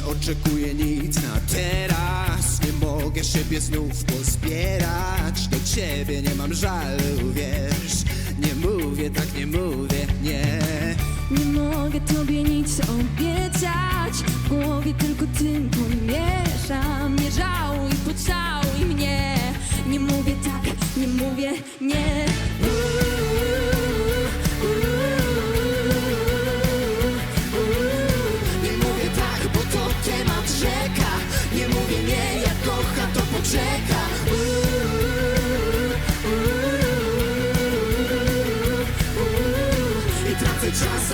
nie oczekuję nic na teraz. Nie mogę siebie znów pozbierać. Do ciebie nie mam żalu, wiesz. Nie mówię, tak nie mówię, nie. Nie mogę tobie nic obiecać. W głowie tylko tym pomieszam. Nie żałuj, pocałuj mnie. Nie mówię tak, nie mówię, nie.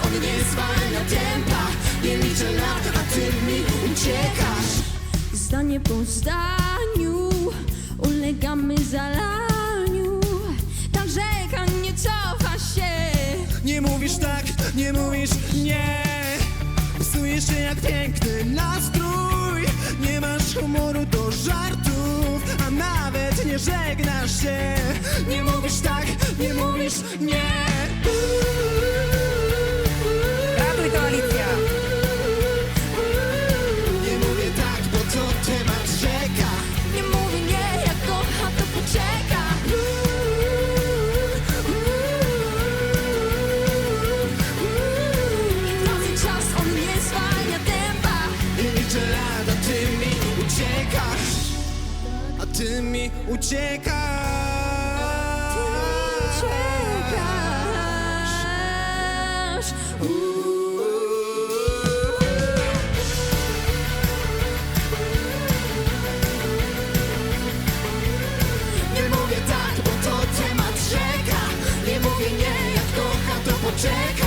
On nie zwalnia tempa Nie liczę lat, a ty mi uciekasz Zdanie po zdaniu Ulegamy zalaniu. Ta rzeka nie cofa się. Nie mówisz tak, nie mówisz nie. Psujesz się jak piękny nastrój. Nie masz humoru do żartów A nawet nie żegnasz się. Nie mówisz tak, nie mówisz nie A ty mi uciekasz. Nie mówię tak, bo to temat rzeka. Nie mówię nie, jak kocha to poczeka